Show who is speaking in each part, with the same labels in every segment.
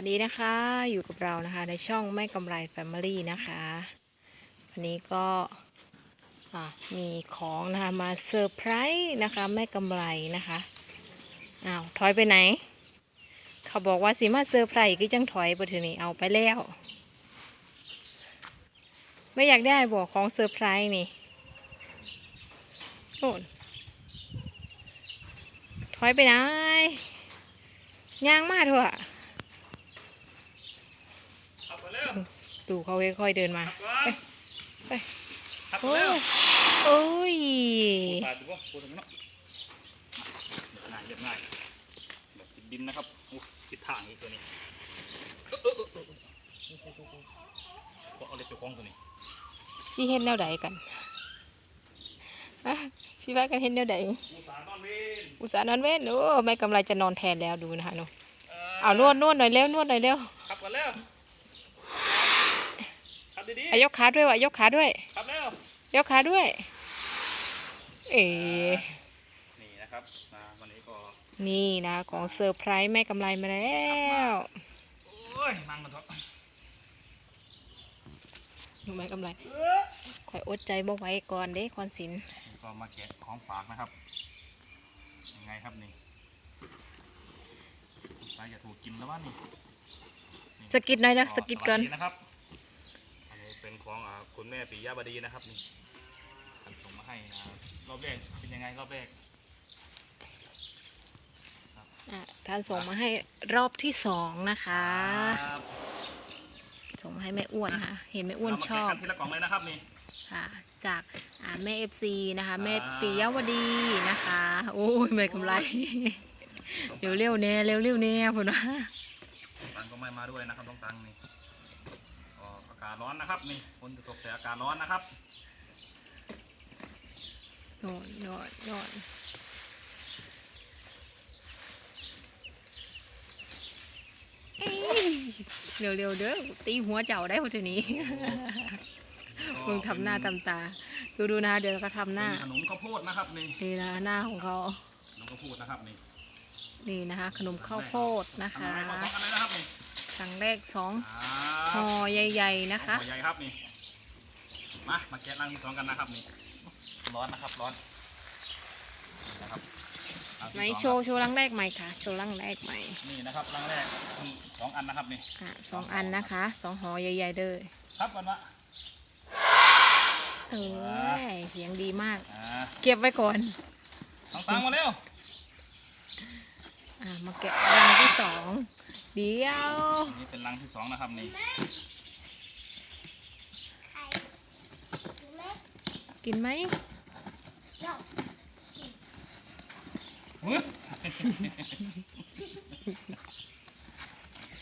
Speaker 1: วัสดีนะคะอยู่กับเรานะคะในช่องแม่กำไรแฟมิลี่นะคะวันนี้ก็มีของนะคะมาเซอร์ไพรส์นะคะแม่กำไรนะคะอ้าวถอยไปไหน เขาบอกว่าสิมาเซอร์ไพรส์ก็จังถอยไปถอะนี่เอาไปแล้ว ไม่อยากได้บอกของเซอร์ไพรส์นี่โน่นถอยไปไหนย่างมาเถอะ
Speaker 2: ขับมาเร็ว
Speaker 1: ดูเขาค่อยๆเดินมา
Speaker 2: ขับก่อน
Speaker 1: ไป
Speaker 2: ขับ
Speaker 1: โอ้
Speaker 2: มาเร็วย
Speaker 1: โอ้ย
Speaker 2: ปาดดูว่าปวดตรงนี้เนาะง่ายเรียบง่ายแบบติดดินนะครับโอ้ติดทางอีกตัวนี้เออเออเออเออก็เอาเล็บไปคล้องตัวนี้
Speaker 1: สิเห็นแนวใดกันอะสิว่ากันเห็นแนวใด
Speaker 2: อุตส่าห์นอนเวน
Speaker 1: อุตส่าห์นอนเว้นโอ้ไม่กำไรจะนอนแทนแล้วดูนะคะหนูเอานวดนวดหน่อยเร็วนวดหน่อยเร็ว
Speaker 2: ขับกันเร็ว ขับดี
Speaker 1: อายกขาด้วยวะยกขาด้วย
Speaker 2: ๆขับเร็วย
Speaker 1: กขาด้วย เอ๋
Speaker 2: นี่นะครับมาวันนี้ก็
Speaker 1: นี่นะของเซอร์ไพรส์แม่กำไรมาแล้ว
Speaker 2: โอ้ยนั่งกันเถอะ
Speaker 1: หนูแม่กำไร
Speaker 2: เออ
Speaker 1: คอยอดใจบ่ไหว้ก่อนเด้คอนสิน
Speaker 2: นี่ก็มาแกะของฝากนะครับยังไงครับนี่ตายจะถูกกินแล้ววะนี่
Speaker 1: สกิดหน่อยนะสกิดก่อน
Speaker 2: สวัสดีนะครับอันนี้เป็น ของอ่าคุณแม่ปิยะบดีนะครับนี่ท่านส่งมาให้นะรอบแรกเป็นยังไงรอบแรก
Speaker 1: อะท่านส่งมาให้รอบที่สองนะคะ
Speaker 2: ครับ
Speaker 1: ส่งมาให้แม่อ้วนค่ะ เห็นแม่อ้วน
Speaker 2: เามา
Speaker 1: ชอบ
Speaker 2: แกะกันทีละกล่องเลยนะครับนี่
Speaker 1: ค่ะจากอ่าแม่เอฟซีนะคะ แม่
Speaker 2: ครับ
Speaker 1: ปิยวดีนะคะ โอ้ยไม่กำไร เร็วเร็วๆแน่เร็วเร็วๆแน่พุ่นว่า
Speaker 2: ตังก็ไม่มาด้วยนะครับต้องตังนี่ ก็อากาศร้อนนะครับนี่คนจะตกแต่อากาศร้อนนะครับ
Speaker 1: โนอนโนอนโนอนเอ้ยเร็วเร็วๆเด้อตีหัวเจ้าได้พอทีนี้มึงทำหน้าทำตา ดูดูนะเดี๋ยวเราก็ทำหน้า
Speaker 2: เป็นขนมข้าวโพดนะครับนี่
Speaker 1: นี่นะหน้าของเขา
Speaker 2: ขนมข้าวโพดนะครับนี่
Speaker 1: นี่นะคะ ขนมข้าวโพดนะคะ
Speaker 2: ทำอะไรก่อนสองอันเลยนะครับนี่
Speaker 1: ครั้งแรกสอง
Speaker 2: อ่า
Speaker 1: ห่อใหญ่ๆนะคะ
Speaker 2: หัวใหญ่ครับนี่มามาแกะรังที่สองกันนะครับนี่ร้อนนะครับร้อนนี่นะครับรังที่
Speaker 1: ไหน
Speaker 2: สอง
Speaker 1: โชว์โชว์รังแรกใหม่ค่ะโชว์รังแรกใหม่
Speaker 2: นี่นะครับรังแรกมีสองอันนะครับนี่
Speaker 1: อะสองอันนะคะสองห่อใหญ่ๆเลย
Speaker 2: ครับก่อนวะ
Speaker 1: เอ้ยเสียงดีมาก
Speaker 2: อ่า
Speaker 1: เก็บไว้ก่อน
Speaker 2: ต้องตังมาเร็ว
Speaker 1: อะมาแกะรังที่สอง เดี๋ยว
Speaker 2: นี่เป็นรังที่สองนะครับนี่
Speaker 1: กินไหม
Speaker 2: ฮึบ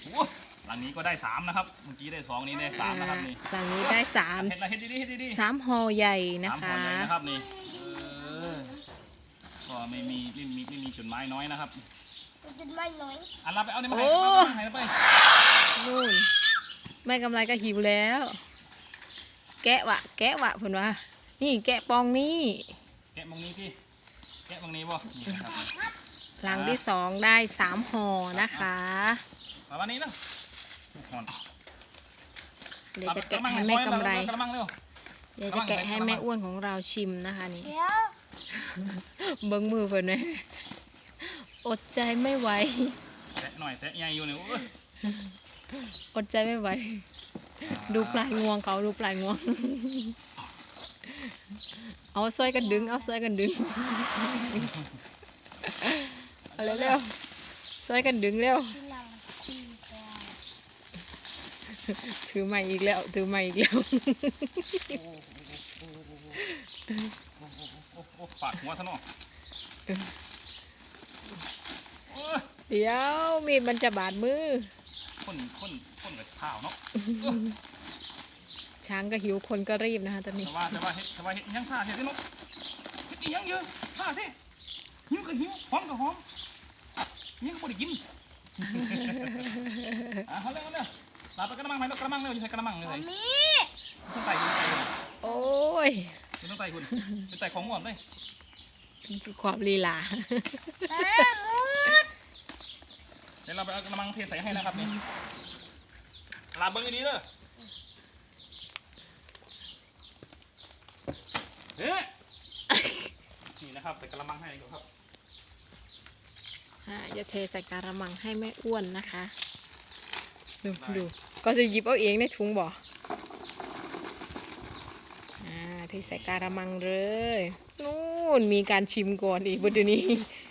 Speaker 2: โอ้รังนี้ก็ได้สามนะครับ เมื่อกี้ได้สองนี้ได้สามนะครับนี่
Speaker 1: รังนี้ได้สาม
Speaker 2: เห็นนะเห็นดีๆเห็นดีๆ
Speaker 1: สามห่อใหญ่นะ
Speaker 2: สามห่อ
Speaker 1: คะ
Speaker 2: ใหญ่นะครับนี่เออก็ไม่มีไม่มีไม่มีจุดหมายน้อยนะครับ
Speaker 3: เป็นไม่น้อย
Speaker 2: อันเราไปเอาเนี่ยมาให้ให้ไป
Speaker 1: นู่นแม่กำไรก็หิวแล้ว แกะวะแกะวะเพื่อนว่า นี่แกะปองนี่
Speaker 2: แกะมงนี้พี่แกะมงนี้บ่นี่นะครับ
Speaker 1: รังที่สองได้สามห่อนะคะ
Speaker 2: มาวันนี้เนาะหอน
Speaker 1: เดี๋ยวจะแกะให้แม่กำไร
Speaker 2: กระมังเร็ว
Speaker 1: เดี๋ยวจะแกะให้แม่อ้วนของเราชิมนะคะนี่
Speaker 3: เดี๋ยว
Speaker 1: เบิ้งมือเพิ่นไหม อดใจไม่ไหว
Speaker 2: แตะหน่อยแตะใหญ่อยู่เนี่ยโอ้ย
Speaker 1: อดใจไม่ไหว ดูปลายงวงเขาดูปลายงวง เอาสร้อยกันดึง เอาสร้อยกันดึง เอาเร็วๆสร้อยกันดึงเร็ว
Speaker 3: ที่หลังที่ก่อน
Speaker 1: ถือใหม่อีกแล้ว ถือใหม่อีกแล้ว
Speaker 2: โอ้โอ้ปาดหัวซะเนาะโอ้ย
Speaker 1: เดี๋ยวมีดมันจะบาดมือ
Speaker 2: คนคนคนแบบข้าวเนาะ
Speaker 1: ช้างก็หิวคนก็รีบนะคะตอนนี้
Speaker 2: แต่ว่าแต่ว่าเฮ็ดแต่ว่าเฮ็ดยังซาเฮ็ดได้เนาะเฮ็ดอีหยังเยอะซาเท่หิวก็หิวหอมก็หอมนี่ก็บ่ได้กินอะเอาเร็วเอาเร็วลาไปกระมังไหมกระมังเร็วอยู่ใส่กระมังเลย
Speaker 3: มั
Speaker 2: ใส่
Speaker 3: มมี่
Speaker 2: ต้องไต่คุณไต่คุณ
Speaker 1: โอ้ย
Speaker 2: คุณต้องไต่คุณเป็นไต่ของหวานเลย
Speaker 1: นี่คือความลีลา
Speaker 3: แม่มูด
Speaker 2: เดี๋ยวเราไปเอากระมังเทใส่ให้นะครับนี่ลาเบิ้งอันนี้เด้อเฮ้ยนี่นะครับใส่กระมังให้ก่อนครับ
Speaker 1: อ่าอย่าเทใส่การะมังให้แม่อ้วนนะคะ ดูดูก็จะหยิบเอาเองในถุงบ่อ่าเทใส่การะมังเลยนู่นมีการชิมก่อนอีกบนเดี๋ยวนี้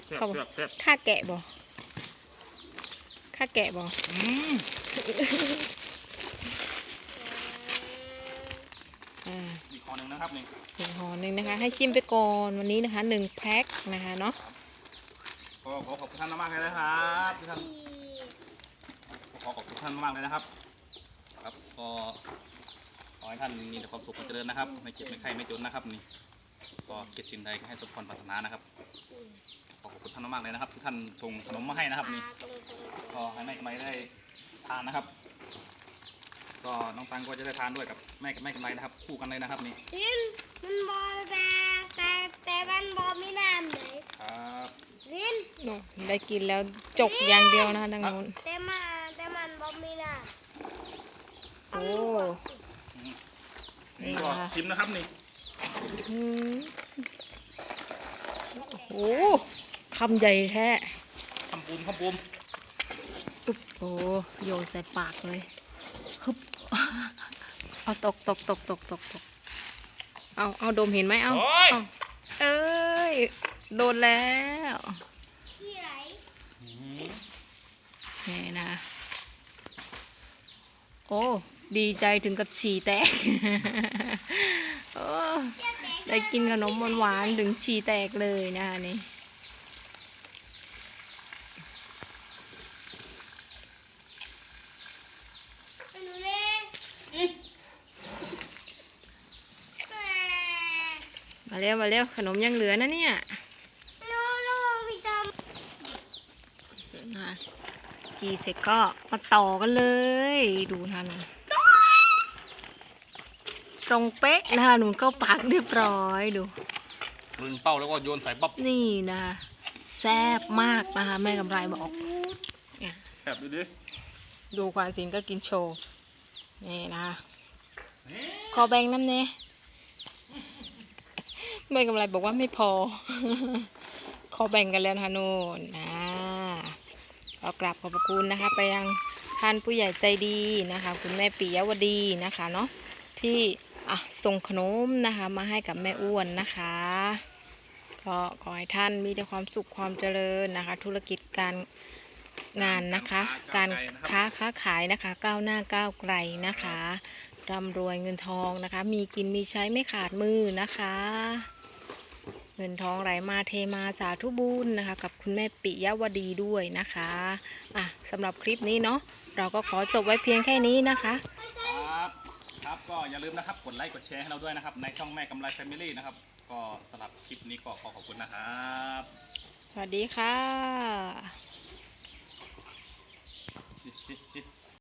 Speaker 2: แซ่บ
Speaker 1: เขา
Speaker 2: แซ่บแซ่บ
Speaker 1: ค่าแกะบ่ ค่าแกะบ่
Speaker 2: อืม
Speaker 1: อ่า
Speaker 2: อีกคอหนึ่งนะครับนี่
Speaker 1: หนึ่งห่อหนึ่งนะคะ ให้ชิมไปก่อนวันนี้นะคะหนึ่งแพ็คนะคะเนาะ
Speaker 2: ก็ขอขอบคุณท่านมากๆเลยนะครับที่ท่านขอขอบคุณท่านมากเลยนะครับ ครับก็ขอให้ท่านมีแต่ความสุขความเจริญนะครับ ไม่เจ็บไม่ไข้ไม่จนนะครับนี่ก็คิดสิ่งใดก็ให้สมพรปรารถนานะครับ ขอขอบคุณท่านมากๆเลยนะครับที่ท่านส่งขนมมาให้นะครับนี่ก็ให้แม่กับไม้ได้ทานนะครับ ก็น้องตังก็จะได้ทานด้วยกับแม่กับแม่กับไม้นะครับ คู่กันเลยนะครับนี่
Speaker 3: ดินมันบอแต่แต่แต่มันบอไม่น้ำเลย
Speaker 2: ครับ
Speaker 3: ดิน
Speaker 1: โน่ได้กินแล้วจกอย่างเดียวนะคะทางโน้น
Speaker 3: แต่มาแต่มันบอไม่น้
Speaker 1: โอ้
Speaker 2: นี่ก็ชิมนะครับนี่
Speaker 1: อืมโอ้ คำใหญ่แท้
Speaker 2: คำปูมคำปูม
Speaker 1: อึ๊บโอ้โยนใส่ปากเลยฮึบเอาตกตกตกตกตกตกเอาเอาดมเห็นไหมเอาเอาเอ้ย โดนแล้วำ
Speaker 3: ที่ไหน
Speaker 1: นี่นะ โอ้ ดีใจถึงกับฉี่แตกโอ้ได้กินขนมหวานๆถึงฉี่แตกเลยนะคะนี่
Speaker 3: ไปหนูเล่แม่
Speaker 1: มาเร็วมาเร็วขนมยังเหลือนะเนี่ย
Speaker 3: หนูหนูพี่จ
Speaker 1: นะจีเสร็จก็มาต่อกันเลย ดูนะหนูตรงเป๊ะนะคะหนูก็ปากเรียบร้อยดู
Speaker 2: รึงเป้าแล้วก็โยนใส่ป๊อป
Speaker 1: นี่นะคะแซ่บมากนะคะแม่กำไรบอกเนี่ย
Speaker 2: แอบดูดิ
Speaker 1: ดูควานสิงก็กินโชว์นี่นะคะขอแบ่งน้ำเน่ แม่กำไรบอกว่าไม่พอ ขอแบ่งกันแล้วนะนู่นนะก็กราบขอบคุณนะคะ ไปยังท่านผู้ใหญ่ใจดีนะคะ คุณแม่ปิยวดีนะคะเนาะที่อะส่งขนมนะคะมาให้กับแม่อ้วนนะคะก็ขอให้ท่านมีแต่ความสุขความเจริญนะคะ ธุรกิจการงานนะคะ การค้าค้าขายนะคะ ก้าวหน้าก้าวไกลนะคะร่ำรวยเงินทองนะคะ มีกินมีใช้ไม่ขาดมือนะคะ เงินทองไหลมาเทมาสาธุบุญนะคะ กับคุณแม่ปิยวดีด้วยนะคะอะสำหรับคลิปนี้เนาะเราก็ขอจบไว้เพียงแค่นี้นะคะ
Speaker 2: ครับครับก็อย่าลืมนะครับกดไลค์กดแชร์ให้เราด้วยนะครับ ในช่องแม่กำไรแฟมิลี่นะครับ ก็สำหรับคลิปนี้ก็ขอขอบคุณนะครับ
Speaker 1: สวัสดีค่ะ
Speaker 2: ชิชิชิ